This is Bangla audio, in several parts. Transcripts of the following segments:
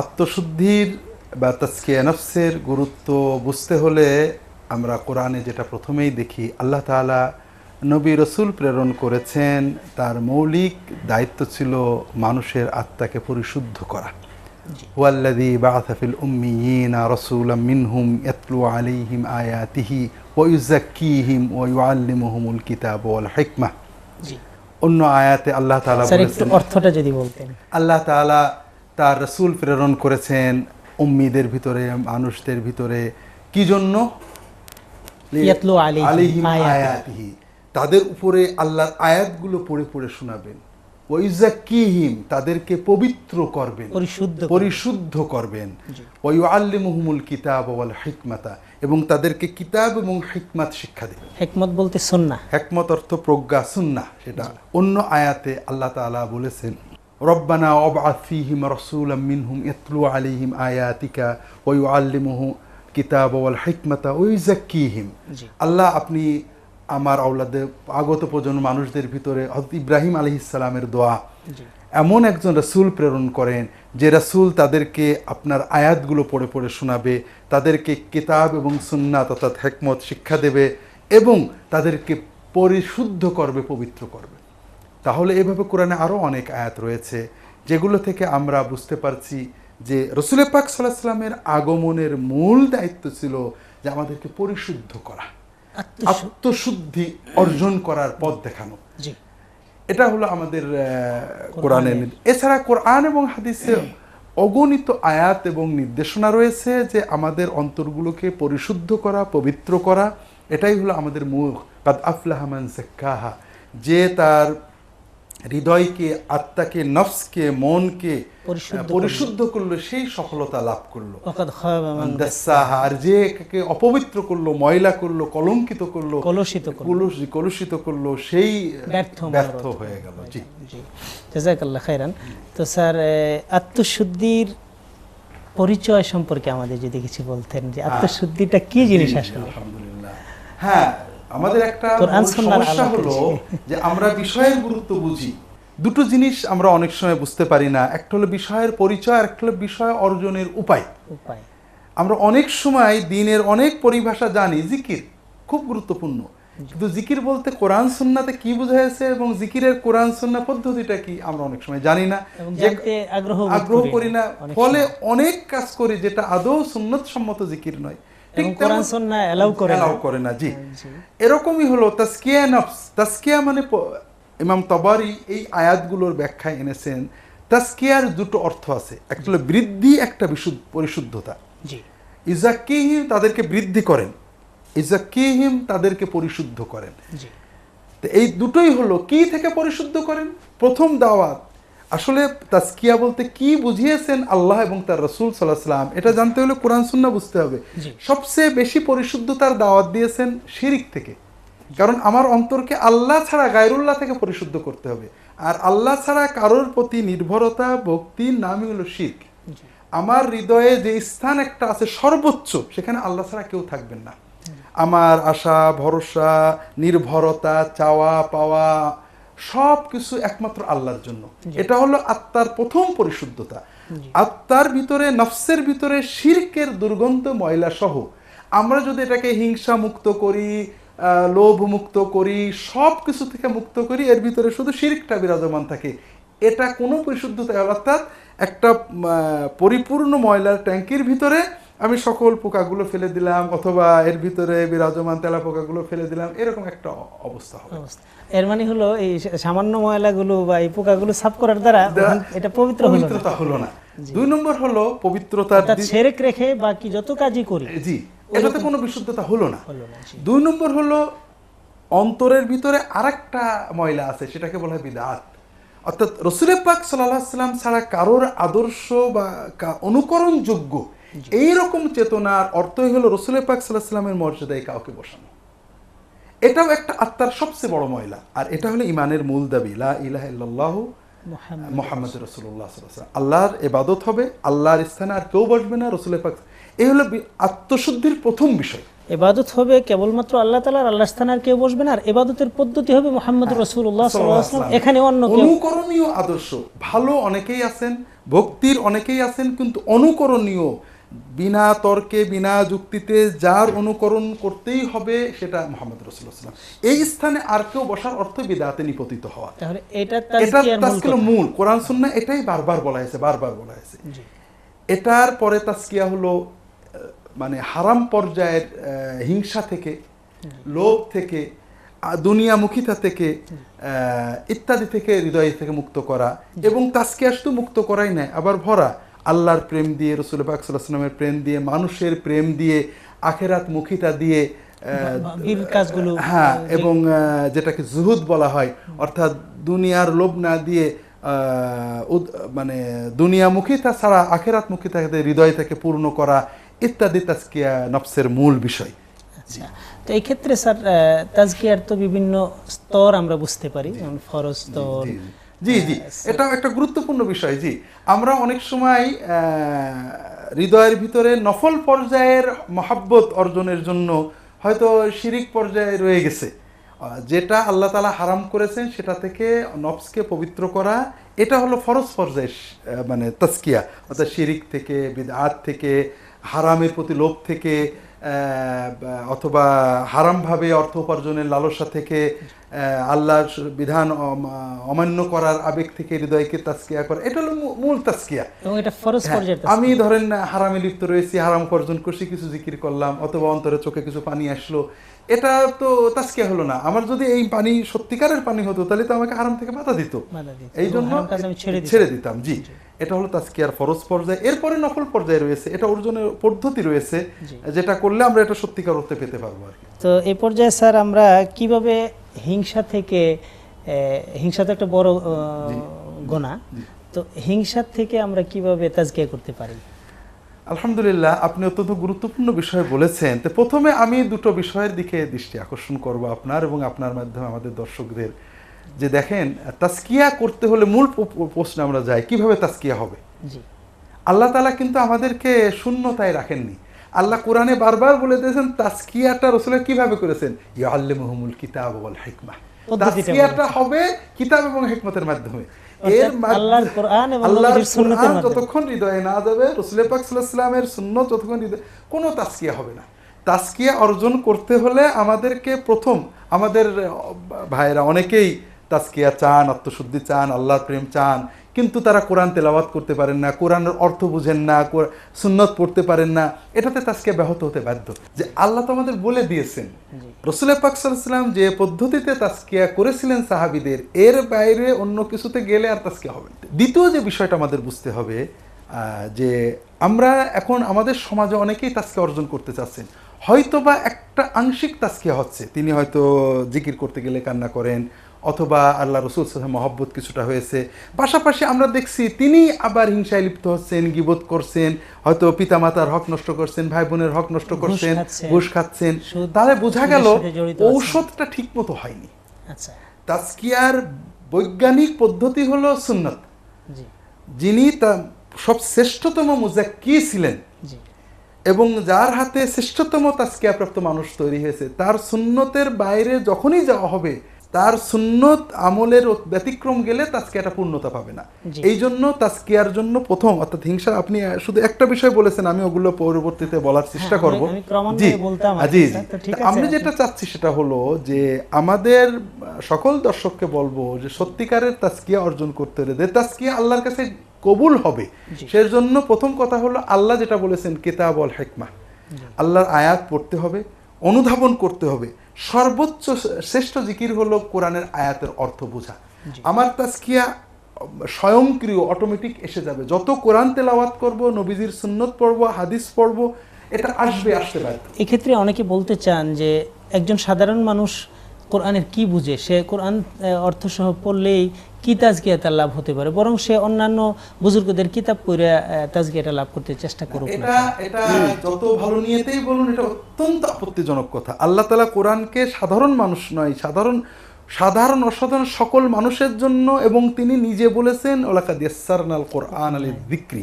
আত্মশুদ্ধির বা নফসের গুরুত্ব বুঝতে হলে আমরা কোরআনে যেটা প্রথমেই দেখি আল্লাহ তাআলা নবী রসুল প্রেরণ করেছেন তার মৌলিক দায়িত্ব ছিল মানুষের আত্মাকে পরিশুদ্ধ করা। ওয়াল্লাযী বাআথা ফিল উম্মিয়িনা রাসূলাম মিনহুম ইয়াতলু আলাইহিম আয়াতিহি ওয়া ইউযাক্কিহিম ওয়া ইউআল্লিমুহুমুল কিতাব ওয়াল হিকমাহ জি। অন্য আয়াতে আল্লাহ বলেছেন অর্থটা যদি বলতেন। আল্লাহ তাআলা তার রসুল প্রেরণ করেছেন উম্মিদের ভিতরে মানুষদের ভিতরে। কি জন্য? তাদের উপরে আল্লাহর আয়াতগুলো পড়ে পড়ে শোনাবেন। ওয়াইজাক্কিহিম তাদেরকে পবিত্র করবেন। পরিশুদ্ধ করবেন। পরিশুদ্ধ করবেন। ওয়াইআল্লিমুহুমুল কিতাব ওয়াল হিকমাতা এবং তাদেরকে কিতাব এবং হিকমাত শিক্ষা দেবেন হেকমত বলতে সুন্না হেকমত অর্থ প্রজ্ঞা সুন্না সেটা অন্য আয়াতে আল্লাহ তাআলা বলেছেন রব্বানা অবআত ফীহিম রাসূলাম মিনহুম ইয়াতলু আলাইহিম আয়াতিকা ওয়া ইউআল্লিমুহু কিতাব ওয়াল হিকমাতা ওয়া ইউযাক্কিহিম। জি। আল্লাহ আপনি আমার আওলাদে আগত প্রজন্ম মানুষদের ভিতরে হযরত ইব্রাহিম আলাইহিস সালামের দোয়া। এমন একজন রাসূল প্রেরণ করেন যে রাসূল তাদেরকে আপনার আয়াতগুলো পড়ে পড়ে শোনাবে তাদেরকে কিতাব এবং সুন্নাত অর্থাৎ হেকমত শিক্ষা দেবে এবং তাদেরকে পরিশুদ্ধ করবে পবিত্র করবে। তাহলে এভাবে কোরআনে আরও অনেক আয়াত রয়েছে যেগুলো থেকে আমরা বুঝতে পারছি যে রসুল পাক সাল্লাহ সাল্লামের আগমনের মূল দায়িত্ব ছিল যে আমাদেরকে পরিশুদ্ধ করা আত্মশুদ্ধি। অর্জন করার পথ দেখানো। এটা হলো আমাদের কোরআনের। এছাড়া কোরআন এবং হাদিসে অগণিত আয়াত এবং নির্দেশনা রয়েছে যে আমাদের অন্তরগুলোকে পরিশুদ্ধ করা পবিত্র করা। এটাই হলো আমাদের মুখ কাদ আফলাহামান জাক্কাহা যে তার হৃদয়কে আত্মাকে নফসকে মনকে পরিশুদ্ধ করল। সেই সফলতা লাভ করল। আর যে অপবিত্র করল ময়লা করল কলঙ্কিত করল কলুষিত কলুষিত করল সেই ব্যর্থ ব্যর্থ হয়ে গেল। জি। জি। জাজাকাল্লাহ খাইরান তো স্যার আত্মশুদ্ধির পরিচয় সম্পর্কে আমাদের যদি কিছু বলতেন যে আত্মশুদ্ধিটা কি জিনিস আসলে? আলহামদুলিল্লাহ। হ্যাঁ আমাদের একটা সমস্যা হলো যে আমরা বিষয়ের গুরুত্ব বুঝি। দুটো জিনিস আমরা অনেক সময় বুঝতে পারি না। একটা হলো বিষয়ের পরিচয় আর একটা হলো বিষয় অর্জনের উপায়। উপায়। আমরা অনেক সময় দিনের অনেক পরিভাষা জানি জিকির খুব গুরুত্বপূর্ণ। কিন্তু জিকির বলতে কোরআন সুন্নাতে কি বোঝাইছে এবং জিকিরের কোরআন সুন্না পদ্ধতিটা কি আমরা অনেক সময় জানি না। আগ্রহ করি না। ফলে অনেক কাজ করি যেটা আদৌ সুন্নত সম্মত জিকির নয়। এবং কোরআন সুন্নাহ করে না। করে না জি। এরকমই হলো তাস্কিয়া নফস। তাস্কিয়া মানে ইমাম তবারি এই আয়াতগুলোর ব্যাখ্যায় এনেছেন তাস্কিয়ার দুটো অর্থ আছে। একটা হলো বৃদ্ধি একটা বিশুদ্ধ পরিশুদ্ধতা। জি। ইজাকিহিম তাদেরকে বৃদ্ধি করেন। ইজাকিহিম তাদেরকে পরিশুদ্ধ করেন। জি। তো এই দুটোই হলো কি থেকে পরিশুদ্ধ করেন? প্রথম দাওয়াত আসলে তাস্কিয়া বলতে কি বুঝিয়েছেন আল্লাহ এবং তার রসুল সাল্লাহ সাল্লাম এটা জানতে হলে কোরআন সুন্না বুঝতে হবে। সবচেয়ে বেশি পরিশুদ্ধতার দাওয়াত দিয়েছেন শিরিক থেকে। কারণ আমার অন্তরকে আল্লাহ ছাড়া গায়রুল্লাহ থেকে পরিশুদ্ধ করতে হবে। আর আল্লাহ ছাড়া কারোর প্রতি নির্ভরতা ভক্তির নামই হলো শিখ আমার হৃদয়ে যে স্থান একটা আছে সর্বোচ্চ সেখানে আল্লাহ ছাড়া কেউ থাকবেন না। আমার আশা ভরসা নির্ভরতা চাওয়া পাওয়া সব কিছু একমাত্র আল্লাহর জন্য। এটা হলো আত্মার প্রথম পরিশুদ্ধতা। আত্মার ভিতরে নফসের ভিতরে শিরকের দুর্গন্ধ ময়লা সহ আমরা যদি এটাকে হিংসা মুক্ত করি লোভ মুক্ত করি সব কিছু থেকে মুক্ত করি এর ভিতরে শুধু শিরকটা বিরাজমান থাকে। এটা কোনো পরিশুদ্ধতা অর্থাৎ একটা পরিপূর্ণ ময়লার ট্যাঙ্কির ভিতরে আমি সকল পোকাগুলো ফেলে দিলাম অথবা এর ভিতরে বিরাজমান তেলা পোকাগুলো ফেলে দিলাম এরকম একটা অবস্থা হবে। এর মানে হলো এই সামান্য ময়লাগুলো বা এই পোকাগুলো সাফ করার দ্বারা এটা পবিত্র পবিত্রতা হলো না। দুই নম্বর হলো দিক- সেরেক রেখে বাকি যত কাজই করি জি এটাতে কোনো বিশুদ্ধতা হলো না। দুই নম্বর হলো অন্তরের ভিতরে আরেকটা ময়লা আছে সেটাকে বলা হয় বিদাত। অর্থাৎ রসুল পাক সাল্লাহ সাল্লাম ছাড়া কারোর আদর্শ বা অনুকরণযোগ্য এইরকম চেতনার অর্থই হলো রসুল পাক সাল্লাহ সাল্লামের মর্যাদায় কাউকে বসানো। এটাও একটা আত্মার সবচেয়ে বড় ময়লা। আর এটা হলো ইমানের মূল দাবি লা ইলাহা ইল্লাল্লাহু মোহাম্মদ রসুল্লাহ আল্লাহর এবাদত হবে আল্লাহর স্থানে আর কেউ বসবে না রসুলের পাক। এই হলো আত্মশুদ্ধির প্রথম বিষয়। এবাদত হবে কেবলমাত্র আল্লাহ তালার আল্লাহ স্থান আর কেউ বসবে না। আর এবাদতের পদ্ধতি হবে মোহাম্মদ রসুল্লাহ সাল্লাম এখানে অন্য অনুকরণীয় আদর্শ। ভালো অনেকেই আছেন ভক্তির অনেকেই আছেন কিন্তু অনুকরণীয় বিনা তর্কে বিনা যুক্তিতে যার অনুকরণ করতেই হবে সেটা মোহাম্মদ রসুল্লাহ এই স্থানে আর কেউ বসার অর্থ বিদাতে নিপতিত হওয়া। এটা মূল তাস্কিল মূল। কোরআন সুন্নাহ এটাই বারবার বলা হয়েছে বারবার বলা হয়েছে। এটার পরে তাস্কিয়া হলো মানে হারাম পর্যায়ের হিংসা থেকে লোভ থেকে দুনিয়ামুখিতা থেকে আহ, ইত্যাদি থেকে হৃদয় থেকে মুক্ত করা। এবং তাস্কিয়া শুধু মুক্ত করাই নয় আবার ভরা। আল্লাহর প্রেম দিয়ে রসুল পাক প্রেম দিয়ে মানুষের প্রেম দিয়ে আখেরাত মুখিতা দিয়ে কাজগুলো হ্যাঁ এবং যেটাকে জুহুদ বলা হয় অর্থাৎ দুনিয়ার লোভ না দিয়ে মানে দুনিয়ামুখিতা ছাড়া আখেরাতমুখী তাকে হৃদয় থেকে পূর্ণ করা ইত্যাদি তাজকিয়া নফসের মূল বিষয়। আচ্ছা তো এই ক্ষেত্রে স্যার তাজকিয়ার তো বিভিন্ন স্তর আমরা বুঝতে পারি যেমন ফরজ স্তর জি জি। এটাও একটা গুরুত্বপূর্ণ বিষয় জি। আমরা অনেক সময় হৃদয়ের ভিতরে নফল পর্যায়ের মহাব্বত অর্জনের জন্য হয়তো শিরিক পর্যায়ে রয়ে গেছে। যেটা আল্লাহ তালা হারাম করেছেন সেটা থেকে নফসকে পবিত্র করা এটা হলো ফরজ পর্যায়ে মানে তাস্কিয়া অর্থাৎ শিরিক থেকে বিদআত থেকে হারামের প্রতি লোভ থেকে অথবা হারামভাবে অর্থ উপার্জনের লালসা থেকে আল্লাহর বিধান অমান্য করার আবেগ থেকে হৃদয়কে তাস্কিয়া করা এটা হলো মূল তাস্কিয়া হ্যাঁ, আমি ধরেন হারামে লিপ্ত রয়েছি হারাম উপার্জন করছি কিছু জিকির করলাম অথবা অন্তরে চোখে কিছু পানি আসলো এটা তো তাস্কিয়া হলো না। আমার যদি এই পানি সত্যিকারের পানি হতো তাহলে তো আমাকে হারাম থেকে বাধা দিত। এই জন্য। ছেড়ে দিতাম। জি। এটা হলো তাস্কিয়ার ফরজ পর্যায়ে। এরপরে নফল পর্যায়ে রয়েছে এটা অর্জনের পদ্ধতি রয়েছে যেটা করলে আমরা এটা সত্যিকার অর্থে পেতে পারব আর তো এই পর্যায়ে স্যার আমরা কীভাবে হিংসা থেকে হিংসা তো একটা বড় গোনা। তো হিংসা থেকে আমরা কীভাবে তাজকিয়া করতে পারি? আলহামদুলিল্লাহ আপনি অত্যন্ত গুরুত্বপূর্ণ বিষয় বলেছেন। তো প্রথমে আমি দুটো বিষয়ের দিকে দৃষ্টি আকর্ষণ করব আপনার এবং আপনার মাধ্যমে আমাদের দর্শকদের। যে দেখেন তাস্কিয়া করতে হলে মূল প্রশ্নে আমরা যাই কীভাবে তাস্কিয়া হবে? জি। আল্লাহ তালা কিন্তু আমাদেরকে শূন্যতায় রাখেননি। আল্লাহ কোরআনে বারবার বলে দিয়েছেন তাস্কিয়াটা রসুলের কীভাবে করেছেন? ইয়াল্লিমুহুমুল কিতাব ওয়াল হিকমা। তাস্কিয়াটা হবে কিতাব এবং হিকমতের মাধ্যমে। এর আল্লাহর। যতক্ষণ হৃদয়ে না যাবে রসুল পাক সাল্লামের সুন্নত যতক্ষণ হৃদয়ে কোনো তাস্কিয়া হবে না। তাস্কিয়া অর্জন করতে হলে আমাদেরকে প্রথম আমাদের ভাইয়েরা অনেকেই তাস্কিয়া চান আত্মশুদ্ধি চান আল্লাহর প্রেম চান কিন্তু তারা কোরআন তেলাওয়াত করতে পারেন না কোরআনের অর্থ বুঝেন না সুন্নত পড়তে পারেন না। এটাতে তাস্কিয়া ব্যাহত হতে বাধ্য। যে আল্লাহ তো আমাদের বলে দিয়েছেন। রসুল পাক সাল্লাম যে পদ্ধতিতে তাস্কিয়া করেছিলেন সাহাবিদের এর বাইরে অন্য কিছুতে গেলে আর তাস্কিয়া হবে। দ্বিতীয় যে বিষয়টা আমাদের বুঝতে হবে আহ, যে আমরা এখন আমাদের সমাজে অনেকেই তাস্কিয়া অর্জন করতে চাচ্ছেন। হয়তোবা একটা আংশিক তাস্কিয়া হচ্ছে। তিনি হয়তো জিকির করতে গেলে কান্না করেন অথবা আল্লাহ রসুল সাহেব মহব্বত কিছুটা হয়েছে। পাশাপাশি আমরা দেখছি তিনি আবার হিংসায় লিপ্ত হচ্ছেন গিবত করছেন হয়তো পিতামাতার হক নষ্ট করছেন ভাই বোনের হক নষ্ট করছেন ঘুষ খাচ্ছেন। তাহলে বোঝা গেল। ঔষধটা ঠিক মতো হয়নি। আচ্ছা। তাস্কিয়ার বৈজ্ঞানিক পদ্ধতি হলো সুন্নত। যিনি তা সব শ্রেষ্ঠতম মুজাক্কি ছিলেন। এবং যার হাতে শ্রেষ্ঠতম তাস্কিয়াপ্রাপ্ত মানুষ তৈরি হয়েছে তার সুন্নতের বাইরে যখনই যাওয়া হবে তার সুন্নত আমলের ব্যতিক্রম গেলে তাস্কিয়াটা পূর্ণতা পাবে না। এই জন্য তাস্কিয়ার জন্য প্রথম অর্থাৎ হিংসা আপনি শুধু একটা বিষয় বলেছেন আমি ওগুলো পরবর্তীতে বলার চেষ্টা হ্যাঁ, করব। বলতাম আর জি জি। আমি যেটা চাচ্ছি সেটা হলো যে আমাদের সকল দর্শককে বলব যে সত্যিকারের তাস্কিয়া অর্জন করতে হলে যে তাস্কিয়া আল্লাহর কাছে কবুল হবে জি। সেই জন্য প্রথম কথা হলো আল্লাহ যেটা বলেছেন কিতাব অল হেকমা। আল্লাহর আয়াত পড়তে হবে অনুধাবন করতে হবে। সর্বোচ্চ শ্রেষ্ঠ জিকির হলো কোরআনের আয়াতের অর্থ বোঝা। আমার তাস্কিয়া স্বয়ংক্রিয় অটোমেটিক এসে যাবে। যত কোরআন তেলাওয়াত করব নবীজির সুন্নত পড়ব হাদিস পড়ব এটা আসবে আসতে পারে। এক্ষেত্রে অনেকে বলতে চান যে একজন সাধারণ মানুষ কোরআনের কি বুঝে? সে কোরআন অর্থ অর্থসহ পড়লেই কি তাজগিয়া তার লাভ হতে পারে? বরং সে অন্যান্য বুজুর্গদের কিতাব পড়ে তাজগিয়াটা লাভ করতে চেষ্টা করুক এটা এটা যত ভালো নিয়েতেই বলুন, এটা অত্যন্ত আপত্তিজনক কথা। আল্লাহ তালা কোরআনকে সাধারণ মানুষ নয়, সাধারণ সাধারণ অসাধারণ সকল মানুষের জন্য এবং তিনি নিজে বলেছেন ওলাকাদ ইয়াসসারনাল কোরআন আলী বিক্রি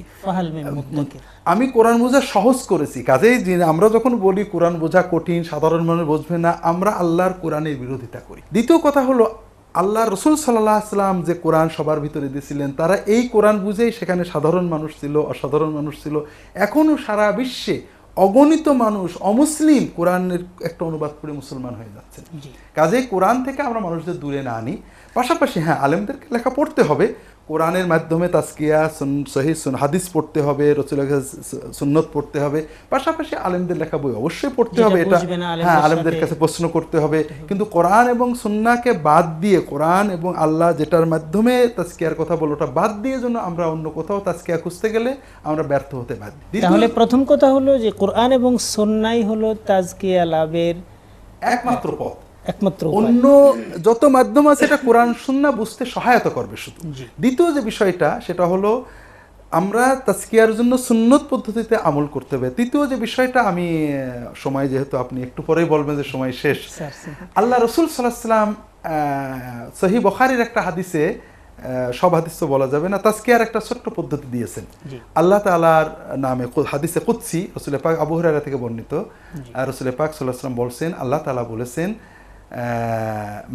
আমি কোরআন বোঝা সহজ করেছি। কাজেই আমরা যখন বলি কোরআন বোঝা কঠিন সাধারণ মানুষ বুঝবে না আমরা আল্লাহর কোরআনের বিরোধিতা করি। দ্বিতীয় কথা হলো আল্লাহ রসুল সাল্লাহ আসলাম যে কোরআন সবার ভিতরে দিয়েছিলেন তারা এই কোরআন বুঝেই সেখানে সাধারণ মানুষ ছিল অসাধারণ মানুষ ছিল। এখনও সারা বিশ্বে অগণিত মানুষ অমুসলিম কোরআনের একটা অনুবাদ করে মুসলমান হয়ে যাচ্ছে। কাজে কোরআন থেকে আমরা মানুষদের দূরে না আনি। পাশাপাশি হ্যাঁ আলেমদেরকে লেখা পড়তে হবে। কোরআনের মাধ্যমে তাস্কিয়া সুন সহি হাদিস পড়তে হবে রসুল সুন্নত পড়তে হবে। পাশাপাশি আলেমদের লেখা বই অবশ্যই পড়তে হবে। এটা হ্যাঁ আলেমদের কাছে প্রশ্ন করতে হবে। কিন্তু কোরআন এবং সুন্নাকে বাদ দিয়ে কোরআন এবং আল্লাহ যেটার মাধ্যমে তাস্কিয়ার কথা বলো ওটা বাদ দিয়ে জন্য আমরা অন্য কোথাও তাস্কিয়া খুঁজতে গেলে আমরা ব্যর্থ হতে বাধ্য। তাহলে প্রথম কথা হলো যে কোরআন এবং সন্ন্যাই হলো তাজকিয়া লাভের একমাত্র পথ। একমাত্র অন্য যত মাধ্যম আছে এটা কোরআন সুন্না বুঝতে সহায়তা করবে শুধু। দ্বিতীয় যে বিষয়টা সেটা হলো আমরা তাস্কিয়ার জন্য সুন্নত পদ্ধতিতে আমল করতে হবে। তৃতীয় যে বিষয়টা আমি সময় যেহেতু আপনি একটু পরেই বলবেন যে সময় শেষ। আল্লাহ রসুল সাল্লাম সহি বখারির একটা হাদিসে সব হাদিস তো বলা যাবে না তাস্কিয়ার একটা ছোট্ট পদ্ধতি দিয়েছেন। আল্লাহ তালার নামে হাদিসে কুৎসি রসুল পাক আবু হুরায়রা থেকে বর্ণিত। আর রসুল পাক সাল্লাহ সাল্লাম বলছেন আল্লাহ তালা বলেছেন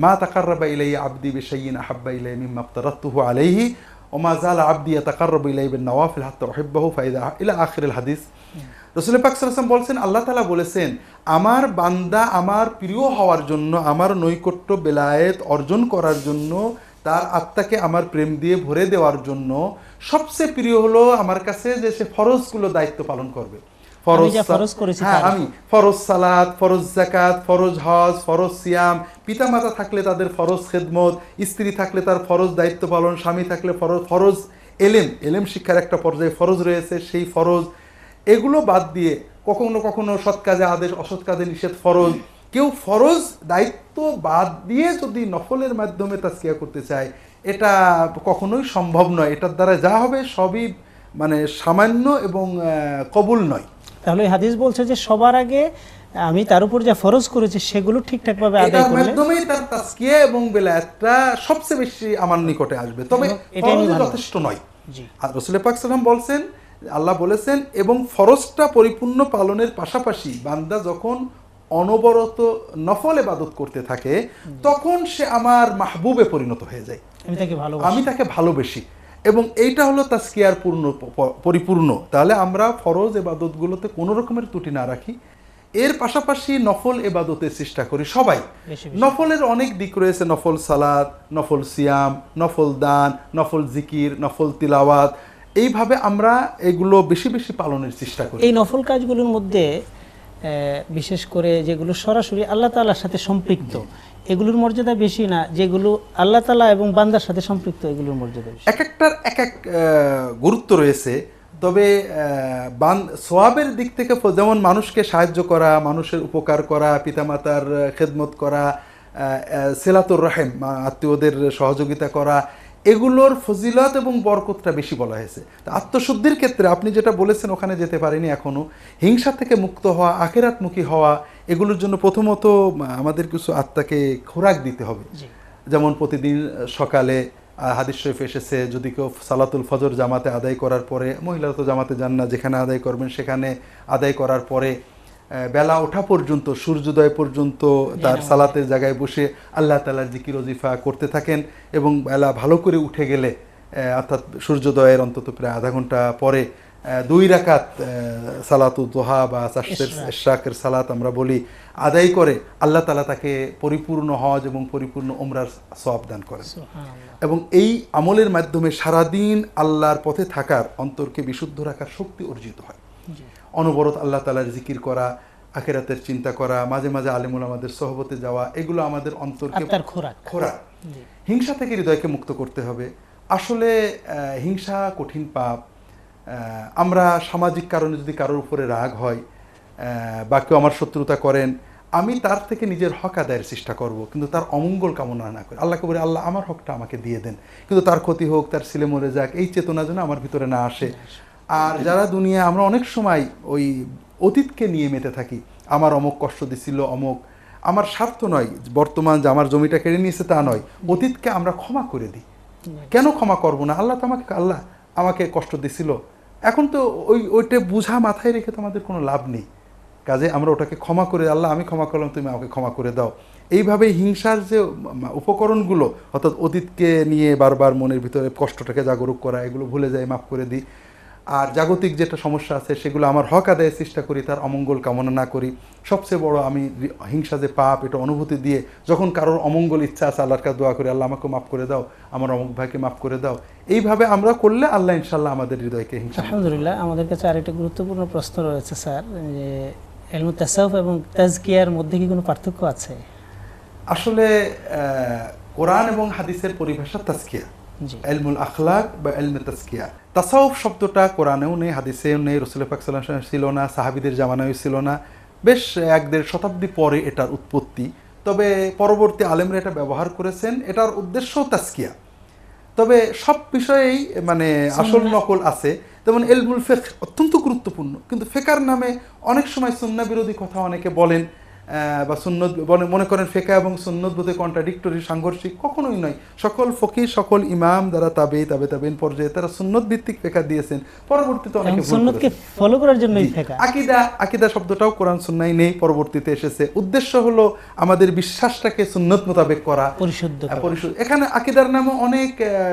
মা তাকাররাবা ইলাই আবদি বিশাইয়িন আহাব্বা ইলাই মিম্মা আফতারাতুহু আলাইহি ওমা জালা আবদি ইয়াতাকাররাবু ইলাই বিন নওয়াফিল হাত্তা উহিব্বাহু ফাইদা ইলা আখিরিল রসুল পাক সাল্লাম বলছেন আল্লাহ তালা বলেছেন আমার বান্দা আমার প্রিয় হওয়ার জন্য, আমার নৈকট্য বেলায়েত অর্জন করার জন্য, তার আত্মাকে আমার প্রেম দিয়ে ভরে দেওয়ার জন্য সবচেয়ে প্রিয় হলো আমার কাছে যে সে ফরজগুলো দায়িত্ব পালন করবে। আমি ফরজ করেছি হ্যাঁ আমি। ফরজ সালাত ফরজ জাকাত ফরজ হজ ফরজ সিয়াম। পিতামাতা থাকলে তাদের ফরজ খেদমত স্ত্রী থাকলে তার ফরজ দায়িত্ব পালন স্বামী থাকলে ফরজ ফরজ এলেম। এলেম শিক্ষার একটা পর্যায়ে ফরজ রয়েছে সেই ফরজ। এগুলো বাদ দিয়ে কখনো কখনো সৎ কাজে আদেশ অসৎ কাজে নিষেধ ফরজ। কেউ ফরজ দায়িত্ব বাদ দিয়ে যদি নফলের মাধ্যমে তাস্কিয়া করতে চায় এটা কখনোই সম্ভব নয়। এটার দ্বারা যা হবে সবই মানে সামান্য এবং কবুল নয়। তাহলে হাদিস বলছে যে সবার আগে আমি তার উপর যা ফরজ করেছি সেগুলো ঠিকঠাকভাবে আদায় এটার করলে মাধ্যমেই তার তাস্কিয়া এবং বেলায়াতটা সবচেয়ে বেশি আমার নিকটে আসবে। তবে ভালোবাসি। যথেষ্ট নয়। জি। আর রসুল পাক সাল্লাম বলছেন আল্লাহ বলেছেন এবং ফরজটা পরিপূর্ণ পালনের পাশাপাশি বান্দা যখন অনবরত নফল এবাদত করতে থাকে তখন সে আমার মাহবুবে পরিণত হয়ে যায়। আমি তাকে ভালোবাসি। আমি তাকে ভালোবেসি। এবং এইটা হলো তাস্কিয়ার পূর্ণ পরিপূর্ণ। তাহলে আমরা ফরজ এবাদতগুলোতে কোনো রকমের ত্রুটি না রাখি। এর পাশাপাশি নফল এবাদতের চেষ্টা করি সবাই। নফলের অনেক দিক রয়েছে নফল সালাদ নফল সিয়াম নফল দান নফল জিকির নফল তিলাওয়াত। এইভাবে আমরা এগুলো বেশি বেশি পালনের চেষ্টা করি। এই নফল কাজগুলোর মধ্যে বিশেষ করে যেগুলো সরাসরি আল্লাহ তাআলার সাথে সম্পৃক্ত এগুলোর মর্যাদা বেশি না, যেগুলো আল্লাহ তালা এবং বান্দার সাথে সম্পৃক্ত, এগুলোর মর্যাদা এক একটার এক এক গুরুত্ব রয়েছে, তবে বান, সোয়াবের দিক থেকে যেমন মানুষকে সাহায্য করা, মানুষের উপকার করা, পিতামাতার খেদমত করা সেলাতুর রাহেম আত্মীয়দের সহযোগিতা করা এগুলোর ফজিলত এবং বরকতটা বেশি বলা হয়েছে। তা আত্মশুদ্ধির ক্ষেত্রে আপনি যেটা বলেছেন ওখানে যেতে পারেনি এখনও হিংসা থেকে মুক্ত হওয়া আখেরাতমুখী হওয়া এগুলোর জন্য প্রথমত আমাদের কিছু আত্মাকে খোরাক দিতে হবে। যেমন প্রতিদিন সকালে হাদিস শরীফ এসেছে যদি কেউ সালাতুল ফজর জামাতে আদায় করার পরে মহিলারা তো জামাতে যান না যেখানে আদায় করবেন সেখানে আদায় করার পরে বেলা ওঠা পর্যন্ত সূর্যোদয় পর্যন্ত তার সালাতের জায়গায় বসে আল্লাহ তালার জিকির ওজিফা করতে থাকেন এবং বেলা ভালো করে উঠে গেলে অর্থাৎ সূর্যোদয়ের অন্তত প্রায় আধা ঘণ্টা পরে দুই রাকাত সালাতু দোহা বা চাষের শাকের সালাত আমরা বলি আদায় করে আল্লাহ তালা তাকে পরিপূর্ণ হজ এবং পরিপূর্ণ ওমরার সওয়াব দান করেন। এবং এই আমলের মাধ্যমে সারাদিন আল্লাহর পথে থাকার অন্তরকে বিশুদ্ধ রাখার শক্তি অর্জিত হয়। অনবরত আল্লাহ তালার জিকির করা আখেরাতের চিন্তা করা মাঝে মাঝে আলিমুল আমাদের সহবতে যাওয়া এগুলো আমাদের অন্তরকে খোরাক। খোরাক। হিংসা থেকে হৃদয়কে মুক্ত করতে হবে। আসলে হিংসা কঠিন পাপ। আমরা সামাজিক কারণে যদি কারোর উপরে রাগ হয় বা কেউ আমার শত্রুতা করেন আমি তার থেকে নিজের হক আদায়ের চেষ্টা করব কিন্তু তার অমঙ্গল কামনা না করে। আল্লাহকে বলে আল্লাহ আমার হকটা আমাকে দিয়ে দেন। কিন্তু তার ক্ষতি হোক তার ছেলে মরে যাক এই চেতনা যেন আমার ভিতরে না আসে। আর যারা দুনিয়া আমরা অনেক সময় ওই অতীতকে নিয়ে মেতে থাকি। আমার অমুক কষ্ট দিছিল অমুক। আমার স্বার্থ নয় বর্তমান যে আমার জমিটা কেড়ে নিয়েছে তা নয়। অতীতকে আমরা ক্ষমা করে দিই। কেন ক্ষমা করব না? আল্লাহ তো আমাকে আল্লাহ আমাকে কষ্ট দিছিল। এখন তো ওই ওইটা বুঝা মাথায় রেখে তো আমাদের কোনো লাভ নেই। কাজে আমরা ওটাকে ক্ষমা করে আল্লাহ আমি ক্ষমা করলাম তুমি আমাকে ক্ষমা করে দাও। এইভাবে হিংসার যে উপকরণগুলো অর্থাৎ অতীতকে নিয়ে বারবার মনের ভিতরে কষ্টটাকে জাগরুক করা এগুলো ভুলে যায় মাফ করে দিই। আর জাগতিক যেটা সমস্যা আছে সেগুলো আমার হক আদায়ের চেষ্টা করি তার অমঙ্গল কামনা না করি। সবচেয়ে বড় আমি হিংসা যে পাপ এটা অনুভূতি দিয়ে যখন কারোর অমঙ্গল ইচ্ছা আছে আল্লাহর কাছে দোয়া করি আল্লাহ আমাকে মাফ করে দাও আমার অমুক ভাইকে মাফ করে দাও। এইভাবে আমরা করলে আল্লাহ ইনশাল্লাহ আমাদের হৃদয়কে হিংসা আলহামদুলিল্লাহ আমাদের কাছে আরেকটা গুরুত্বপূর্ণ প্রশ্ন রয়েছে স্যার যে এলমু তাসাউফ এবং তাজকিয়ার মধ্যে কি কোনো পার্থক্য আছে? আসলে কোরআন এবং হাদিসের পরিভাষা তাস্কিয়া জি এলমুল আখলাক বা এলমে তাস্কিয়া তাসাউফ শব্দটা কোরআনেও নেই হাদিসেও নেই রসুল পাক ছিল না সাহাবিদের জামানায় ছিল না। বেশ এক দেড় শতাব্দী পরে এটার উৎপত্তি। তবে পরবর্তী আলেমরা এটা ব্যবহার করেছেন এটার উদ্দেশ্য তাস্কিয়া তবে সব বিষয়েই মানে আসল নকল আছে। যেমন এলমুল ফেক অত্যন্ত গুরুত্বপূর্ণ। কিন্তু ফেকার নামে অনেক সময় সুন্না বিরোধী কথা অনেকে বলেন। বা সুন্নত মনে করেন ফেকা এবং সুন্নত বোধে কন্ট্রাডিক্টরি সাংঘর্ষিক কখনোই নয়। সকল ফকির সকল ইমাম যারা তাবে তাবে তাবেন পর্যায়ে তারা সুন্নত ভিত্তিক ফেকা দিয়েছেন। পরবর্তীতে অনেকে সুন্নতকে ফলো করার জন্যই জি, ফেকা। আকিদা আকিদা শব্দটাও কোরআন সুন্নাই নেই পরবর্তীতে এসেছে। উদ্দেশ্য হলো আমাদের বিশ্বাসটাকে সুন্নত মোতাবেক করা। পরিশুদ্ধ পরিশুদ্ধ। এখানে আকিদার নামও অনেক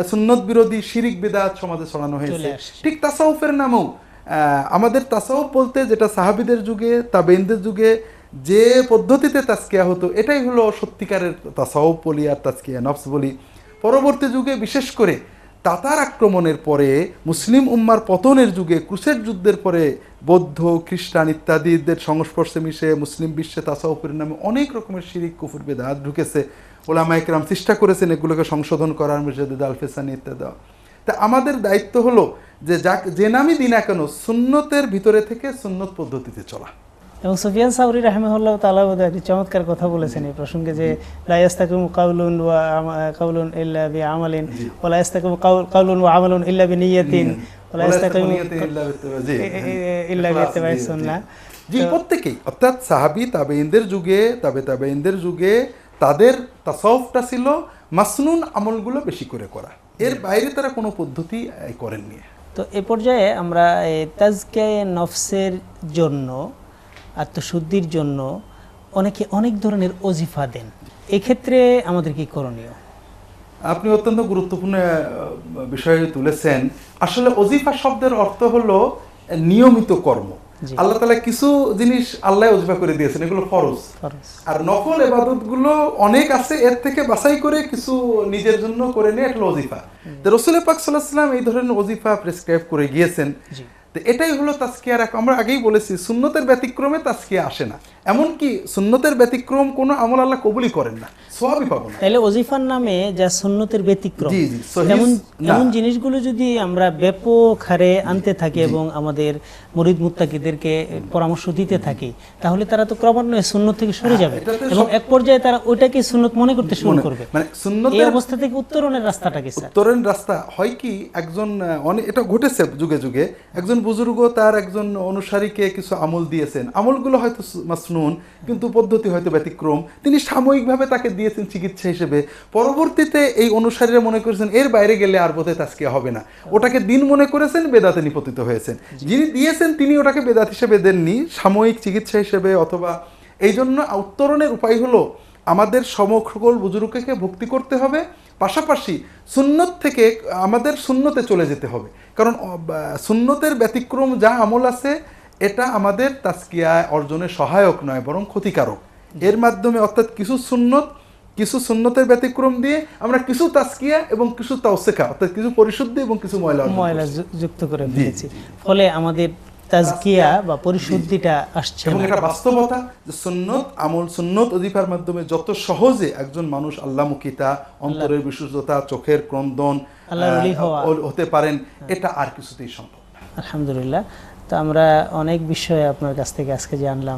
সুন্নত বিরোধী শিরিক বিদাত সমাজে ছড়ানো হয়েছে। ঠিক তাসাউফের নামও। আহ, আমাদের তাসাউফ বলতে যেটা সাহাবিদের যুগে তাবেইনদের যুগে যে পদ্ধতিতে তাস্কিয়া হতো, এটাই হলো সত্যিকারের তাসাউফ বলি আর তাস্কিয়া নফস বলি। পরবর্তী যুগে বিশেষ করে তাতার আক্রমণের পরে মুসলিম উম্মার পতনের যুগে ক্রুসেড যুদ্ধের পরে বৌদ্ধ, খ্রিস্টান ইত্যাদিদের সংস্পর্শে মিশে মুসলিম বিশ্বে তাসাউফের নামে অনেক রকমের শিরিক, কুফুর, বেদাত ঢুকেছে। ওলামা একরাম চেষ্টা করেছেন এগুলোকে সংশোধন করার মুর্শিদ আল ফেসানি ইত্যাদি। তা আমাদের দায়িত্ব হলো যে যাক, যে নামই দিনা কেন, সুন্নতের ভিতরে থেকে সুন্নত পদ্ধতিতে চলা। এবং সুফিয়ান সাউরি রাহমাহুল্লাহ তাআলা বোধহয় একটি চমৎকার কথা বলেছেন এই প্রসঙ্গে যে লা ইয়াস্তাকিমু কাউলুন ওয়া কাউলুন ইল্লা বিআমালিন ওয়া লা ইয়াস্তাকিমু কাউলুন ওয়া আমালুন ইল্লা বিনিয়াতিন ওয়া লা ইয়াস্তাকিমু জি, এ- এ- ইল্লা বিত্তিবাই জি, জি। সুন্নাহ। জি প্রত্যেকেই। অর্থাৎ সাহাবি তাবেইনদের যুগে তাবে তাবেইনদের যুগে তাদের তাসাউফটা ছিল মাসনুন আমলগুলো বেশি করে করা। এর বাইরে তারা কোনো পদ্ধতি করেননি। তো এ পর্যায়ে আমরা তাজকে নফসের জন্য আত্মশুদ্ধির জন্য অনেকে অনেক ধরনের অজিফা দেন। এক্ষেত্রে আমাদের কি করণীয়? আপনি অত্যন্ত গুরুত্বপূর্ণ বিষয় তুলেছেন। আসলে অজিফা শব্দের অর্থ হলো নিয়মিত কর্ম। আল্লাহ তালা কিছু জিনিস আল্লাহ অজিফা করে দিয়েছেন এগুলো ফরজ। আর নকল এবাদতগুলো অনেক আছে এর থেকে বাছাই করে কিছু নিজের জন্য করে নিয়ে হলো অজিফা রসুল পাক সাল্লাহাম এই ধরনের অজিফা প্রেসক্রাইব করে গিয়েছেন। তো এটাই হলো তাস্কিয়ার এক আমরা আগেই বলেছি সুন্নতের ব্যতিক্রমে তাস্কিয়া আসে না। এমনকি সুন্নতের ব্যতিক্রম কোনো আমল আল্লাহ কবুলই করেন না সোয়াবই পাবো না। তাহলে অজিফার নামে যা সুন্নতের ব্যতিক্রম জি, জি, এমন এমন জিনিসগুলো যদি আমরা ব্যাপক হারে আনতে থাকি এবং আমাদের মরিদ মুত্তাকিদেরকে পরামর্শ দিতে থাকি তাহলে তারা তো ক্রমান্বয়ে সুন্নত থেকে সরে যাবে এবং এক পর্যায়ে তারা ওইটাকে সুন্নত মনে করতে শুরু করবে। মানে এই সুন্নতের অবস্থা থেকে উত্তরণের রাস্তাটা কি স্যার। উত্তরের রাস্তা হয় কি একজন অনেক এটা ঘটেছে যুগে যুগে। একজন বুজুর্গ তার একজন অনুসারীকে কিছু আমল দিয়েছেন। আমলগুলো হয়তো মাসনুন কিন্তু পদ্ধতি হয়তো ব্যতিক্রম। তিনি সাময়িকভাবে তাকে দিয়েছেন চিকিৎসা হিসেবে। পরবর্তীতে এই অনুসারীরা মনে করেছেন এর বাইরে গেলে আর বোধহয় তাজকে হবে না। ওটাকে দিন মনে করেছেন বেদাতে নিপতিত হয়েছেন। যিনি দিয়েছেন তিনি ওটাকে বেদাত হিসেবে দেননি। সাময়িক চিকিৎসা হিসেবে অথবা এই জন্য উত্তরণের উপায় হলো আমাদের সমকল বুজুর্গকে ভক্তি করতে হবে। পাশাপাশি সুন্নত থেকে আমাদের সুন্নতে চলে যেতে হবে। কারণ সুন্নতের ব্যতিক্রম যা আমল আছে এটা আমাদের তাস্কিয়া অর্জনে সহায়ক নয় বরং ক্ষতিকারক। এর মাধ্যমে অর্থাৎ কিছু সুন্নত কিছু সুন্নতের ব্যতিক্রম দিয়ে আমরা কিছু তাস্কিয়া এবং কিছু তাওসেকা অর্থাৎ কিছু পরিশুদ্ধি এবং কিছু ময়লা ময়লা যুক্ত করে দিয়েছি ফলে আমাদের তাজকিয়া বা পরিশুদ্ধিটা আসছে এবং এটা বাস্তবতা যে সুন্নত আমল সুন্নত অধিকার মাধ্যমে যত সহজে একজন মানুষ আল্লাহমুখিতা অন্তরের বিশুদ্ধতা চোখের ক্রন্দন। হতে পারেন এটা আর কিছুতেই সম্ভব আলহামদুলিল্লাহ। তো আমরা অনেক বিষয়ে আপনার কাছ থেকে আজকে জানলাম।